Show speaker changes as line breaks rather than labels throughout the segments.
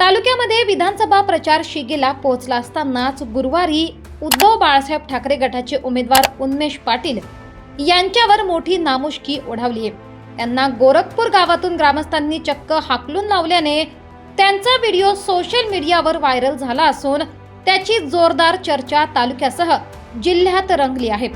तालुक्यामध्ये विधानसभा प्रचार शिगेला पोहोचला असतानाच गुरुवारी उद्धव बाळासाहेब ठाकरे गटाचे उमेदवार उन्मेष पाटील यांच्यावर मोठी नामुष्की ओढावली आहे त्यांना गोरखपूर गावातून ग्रामस्थांनी चक्क हाकलून लावल्याने त्यांचा व्हिडिओ सोशल मीडियावर व्हायरल झाला असून त्याची जोरदार चर्चा तालुक्यासह जिल्ह्यात रंगली आहे.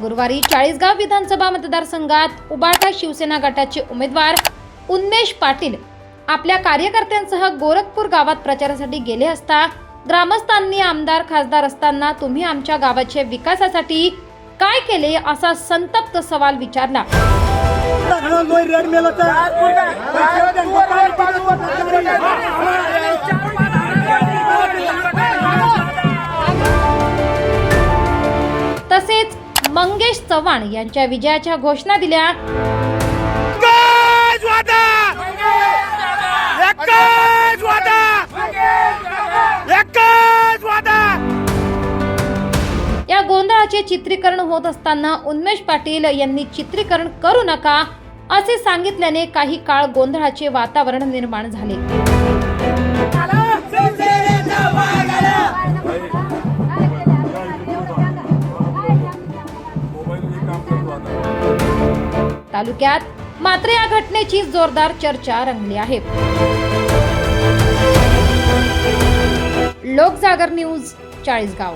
गुरुवारी चाळीसगाव विधानसभा मतदारसंघात उबाटा शिवसेना गटाचे उमेदवार उन्मेष पाटील आपल्या कार्यकर्त्यांसह गोरखपूर गावात प्रचारासाठी गेले असता ग्रामस्थांनी आमदार खासदार असताना तुम्ही आमच्या गावाच्या विकासासाठी काय केले असा संतप्त सवाल विचारला. तसेच मंगेश चव्हाण यांच्या विजयाच्या घोषणा दिल्या. गोंधळाचे चित्रीकरण होत असताना उन्मेष पाटील यांनी चित्रीकरण करू नका असे सांगितल्याने काही काळ गोंधळाचे वातावरण निर्माण झाले. तालुक्यात मात्र या घटनेची जोरदार चर्चा रंगली आहे. लोकजागर न्यूज चाळीसगाव.